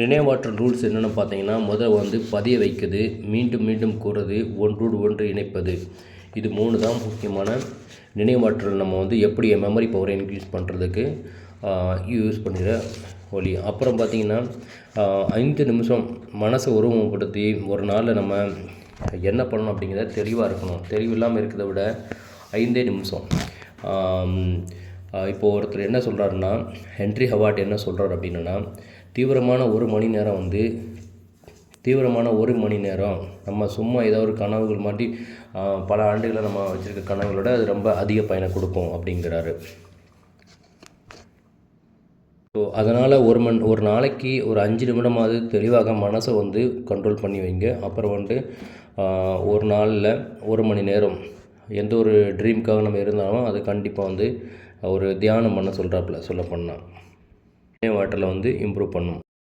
நினைவாற்றல் ரூல்ஸ் என்னென்னு பார்த்தீங்கன்னா முதல் வந்து பதிய வைக்கிறது மீண்டும் மீண்டும் கூறுறது ஒன்றோடு ஒன்று இணைப்பது. இது மூணு தான் முக்கியமான நினைவாற்றல். நம்ம வந்து எப்படி மெமரி பவரை இன்க்ரீஸ் பண்ணுறதுக்கு யூஸ் பண்ணுற வழி. அப்புறம் பார்த்திங்கன்னா ஐந்து நிமிஷம் மனசை உருவப்படுத்தி ஒரு நாளில் நம்ம என்ன பண்ணணும் அப்படிங்கிறத தெளிவாக இருக்கணும். தெளிவு இல்லாமல் இருக்கிறத விட ஐந்தே நிமிஷம். இப்போது ஒருத்தர் என்ன சொல்கிறாருன்னா ஹென்ரி ஹவார்ட் என்ன சொல்கிறார் அப்படின்னா தீவிரமான ஒரு மணி நேரம் வந்து தீவிரமான ஒரு மணி நேரம் நம்ம சும்மா ஏதோ ஒரு கனவுகள் மாட்டி பல ஆண்டுகளை நம்ம வச்சுருக்க கனவுகளோட அது ரொம்ப அதிக பயனை கொடுக்கும் அப்படிங்கிறாரு. ஸோ அதனால் ஒரு மண் ஒரு நாளைக்கு ஒரு அஞ்சு நிமிடமாவது தெளிவாக மனசை வந்து கண்ட்ரோல் பண்ணி வைங்க. அப்புறம் வந்துட்டு ஒரு நாளில் ஒரு மணி நேரம் எந்த ஒரு ட்ரீமுக்காக நம்ம இருந்தாலும் அது கண்டிப்பாக வந்து ஒரு தியானம் பண்ண சொல்கிறாப்புல சொல்ல போனால் வாட்டரில் வந்து இம்ப்ரூவ் பண்ணும்.